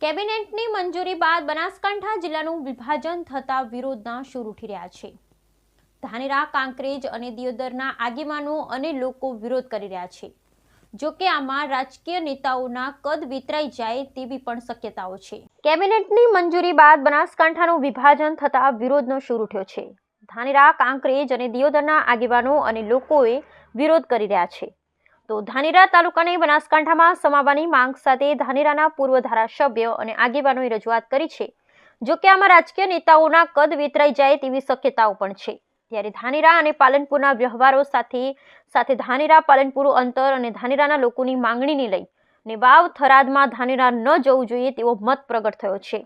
કેબિનેટની મંજૂરી બાદ બનાસકાંઠા જિલ્લાનું વિભાજન થતા વિરોધના સૂર ઉઠી રહ્યા છે. ધાનેરા, કાંકરેજ અને દિયોદરના આગેવાનો અને લોકો વિરોધ કરી રહ્યા છે. જો કે આમાં રાજકીય નેતાઓના કદ વિતરાઈ જાય તેવી પણ શક્યતાઓ છે. કેબિનેટની મંજૂરી બાદ બનાસકાંઠાનું વિભાજન થતા વિરોધનો સૂર ઉઠ્યો છે. ધાનેરા, કાંકરેજ અને દિયોદરના આગેવાનો અને લોકોએ વિરોધ કરી રહ્યા છે. તો ધાનેરા તાલુકાને બનાસકાંઠામાં સમાવવાની માંગ સાથે ધાનેરાના પૂર્વ ધારાસભ્ય અને આગેવાનોએ રજૂઆત કરી છે. જો કે આમાં રાજકીય નેતાઓના કદ વિતરાઈ જાય તેવી શક્યતાઓ પણ છે. ત્યારે ધાનેરા અને પાલનપુરના વ્યવહારો સાથે સાથે ધાનેરા, પાલનપુર અંતર અને ધાનેરાના લોકોની માંગણીને લઈ ને વાવ થરાદમાં ધાનેરા ન જવું જોઈએ તેવો મત પ્રગટ થયો છે.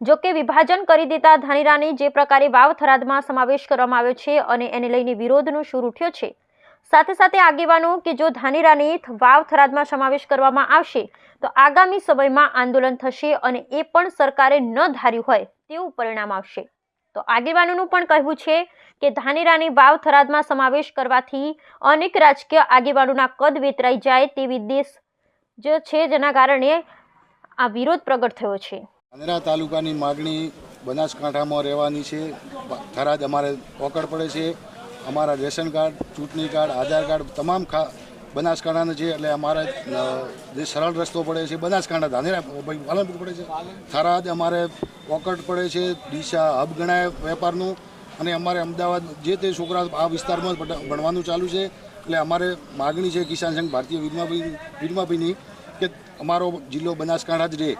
જો કે વિભાજન કરી દેતા ધાનેરાને જે પ્રકારે વાવ થરાદમાં સમાવેશ કરવામાં આવ્યો છે અને એને લઈને વિરોધનો સૂર ઉઠ્યો છે સાથે સાથે આગેવાનો કે જો ધાનેરાને વાવ થરાદમાં સમાવેશ કરવામાં આવશે, તો આગામી સમયમાં આંદોલન થશે અને એ પણ સરકારે ન ધાર્યું હોય તેવું પરિણામ આવશે. તો આગેવાનોનું પણ કહેવું છે કે ધાનેરાને વાવ થરાદમાં સમાવેશ કરવાથી અનેક રાજકીય આગેવાનોના કદ વેતરાઈ જાય તેવી દેશ જે છે જેના કારણે આ વિરોધ પ્રગટ થયો છે. ધાનેરા તાલુકાની માગણી બનાસકાંઠામાં રહેવાની છે. થરાદ અમારે પોકળ પડે છે. અમારા રેશન કાર્ડ, ચૂંટણી કાર્ડ, આધાર કાર્ડ તમામ ખા, બનાસકાંઠાના છે, એટલે અમારે જે સરળ રસ્તો પડે છે, બનાસકાંઠા ધાનેરા પાલનપુર પડે છે. થરાદ અમારે પોકટ પડે છે ડીસા હબ ગણાય વેપારનું, અને અમારે અમદાવાદ જે તે છોકરા આ વિસ્તારમાં ભણવાનું ચાલુ છે, એટલે અમારે માગણી છે કિસાન સંઘ ભારતીય વીરમાભાઈ વીરમાભાઈની કે અમારો જિલ્લો બનાસકાંઠા જ રહે.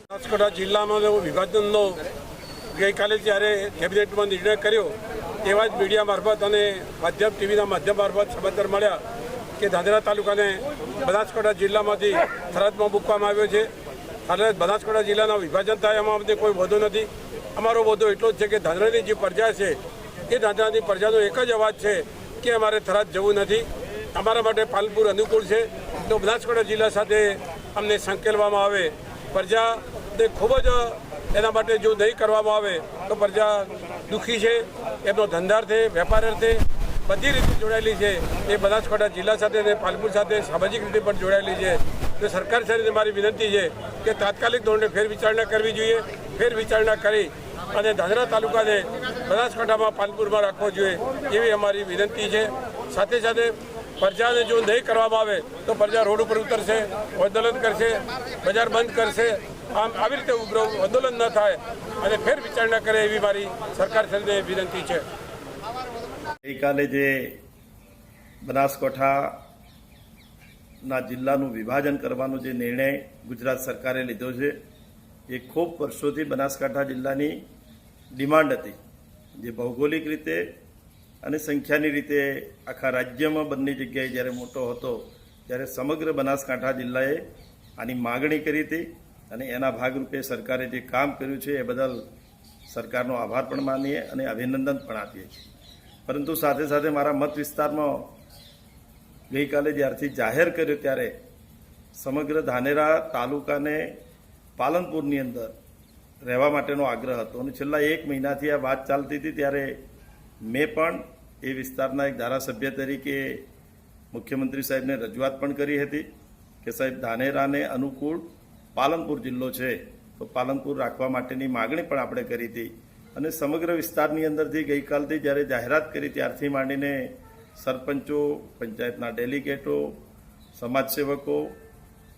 બનાસકાંઠા જિલ્લાનો જો વિભાજનનો ગઈકાલે જ્યારે કેબિનેટમાં નિર્ણય કર્યો તેવા જ મીડિયા મારફત અને માધ્યમ ટીવીના માધ્યમ મારફત સમાચાર મળ્યા કે ધાંધ્રા તાલુકાને બનાસકાંઠા જિલ્લામાંથી ફરજમાં મૂકવામાં આવ્યો છે. એટલે બનાસકાંઠા જિલ્લાના વિભાજન થાય એમાં અમને કોઈ વધુ નથી. અમારો વધુ એટલો જ છે કે ધાંધ્રાની જે પ્રજા છે, એ ધાંધ્રાની પ્રજાનો એક જ અવાજ છે કે અમારે થરાદ જવું નથી. અમારા માટે પાલનપુર અનુકૂળ છે. તો બનાસકાંઠા જિલ્લા સાથે અમને સંકેલવામાં આવે. પ્રજાને ખૂબ જ એના માટે જો નહીં કરવામાં આવે, તો પ્રજા દુઃખી છે. એમનો ધંધાર્થે વેપાર અર્થે બધી રીતે જોડાયેલી છે. એ બનાસકાંઠા જિલ્લા સાથે અને પાલપુર સાથે સામાજિક રીતે પણ જોડાયેલી છે. તો સરકાર સાથે મારી વિનંતી છે કે તાત્કાલિક ધોરણે ફેર વિચારણા કરવી જોઈએ. ફેર વિચારણા કરી અને ધાનેરા તાલુકાને બનાસકાંઠામાં પાલપુરમાં રાખવો જોઈએ એવી અમારી વિનંતી છે. સાથે સાથે પ્રજાને જો નહીં કરવામાં આવે તો પ્રજા રોડ ઉપર ઉતરશે, આંદોલન કરશે, બજાર બંધ કરશે આમ આવી રીતે ઉગ્ર આંદોલન ન થાય અને ફેર વિચારણા કરે એવી મારી સરકાર સાથે વિનંતી છે. ગઈકાલે જે બનાસકાંઠાના જિલ્લાનું વિભાજન કરવાનો જે નિર્ણય ગુજરાત સરકારે લીધો છે, એ ખૂબ વર્ષોથી બનાસકાંઠા જિલ્લાની ડિમાન્ડ હતી. જે ભૌગોલિક રીતે અને સંખ્યાની રીતે આખા રાજ્યમાં બંને જગ્યાએ જ્યારે મોટો હતો, ત્યારે સમગ્ર બનાસકાંઠા જિલ્લાએ આની માગણી કરી હતી. અને એના ભાગરૂપે સરકારે જે કામ કર્યું છે એ બદલ સરકારનો આભાર પણ માનીએ અને અભિનંદન પણ આપીએ છીએ. પરંતુ સાથે સાથે મારા મત વિસ્તારમાં ગઈકાલે જ્યારથી જાહેર કર્યો ત્યારે સમગ્ર ધાનેરા તાલુકાને પાલનપુરની અંદર રહેવા માટેનો આગ્રહ હતો અને છેલ્લા એક મહિનાથી આ વાત ચાલતી હતી ત્યારે મેં પણ એ વિસ્તારના એક ધારાસભ્ય તરીકે મુખ્યમંત્રી સાહેબને રજૂઆત પણ કરી હતી કે સાહેબ, ધાનેરાને અનુકૂળ પાલનપુર જિલ્લો છે, તો પાલનપુર રાખવા માટેની માગણી પણ આપણે કરી હતી. અને સમગ્ર વિસ્તારની અંદરથી ગઈકાલથી જ્યારે જાહેરાત કરી ત્યારથી માંડીને સરપંચો, પંચાયતના ડેલિગેટો, સમાજસેવકો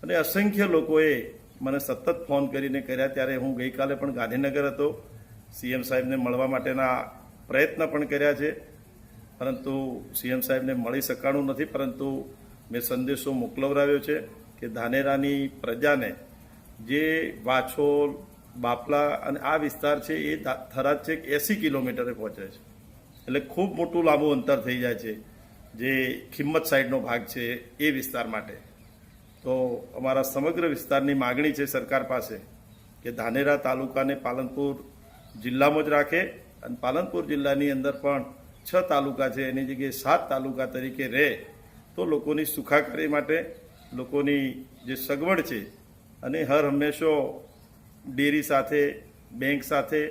અને અસંખ્ય લોકોએ મને સતત ફોન કરીને કર્યા. ત્યારે હું ગઈકાલે પણ ગાંધીનગર હતો. સીએમ સાહેબને મળવા માટેના પ્રયત્ન પણ કર્યા છે. પરંતુ સીએમ સાહેબને મળી શકાણું નથી. પરંતુ મેં સંદેશો મોકલવરાવ્યો છે કે ધાનેરાની પ્રજાને જે વાછોલ, બાપલા અને આ વિસ્તાર છે એ થરાદ છે એસી કિલોમીટરે પહોંચે છે. એટલે ખૂબ મોટું લાંબુ અંતર થઈ જાય છે જે ખિંમત સાઈડનો ભાગ છે એ વિસ્તાર માટે. તો અમારા સમગ્ર વિસ્તારની માગણી છે સરકાર પાસે કે ધાનેરા તાલુકાને પાલનપુર જિલ્લામાં જ રાખે અને પાલનપુર જિલ્લાની અંદર પણ છ તાલુકા છે, એની જગ્યાએ સાત તાલુકા તરીકે રહે તો લોકોની સુખાકારી માટે લોકોની જે સગવડ છે અને હર હંમેશો ડેરી સાથે, બેંક સાથે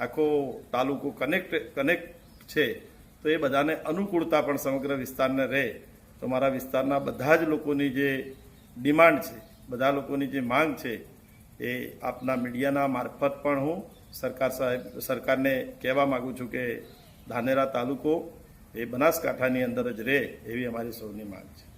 આખો તાલુકો કનેક્ટ કનેક્ટ છે. તો એ બધાને અનુકૂળતા પણ સમગ્ર વિસ્તારને રહે. તો મારા વિસ્તારના બધા જ લોકોની જે ડિમાન્ડ છે, બધા લોકોની જે માંગ છે, એ આપના મીડિયાના મારફત પણ હું સરકાર સાહેબ, સરકારને કહેવા માગું છું કે ધાનેરા તાલુકો એ બનાસકાંઠાની અંદર જ રહે એવી અમારી સૌની માંગ છે.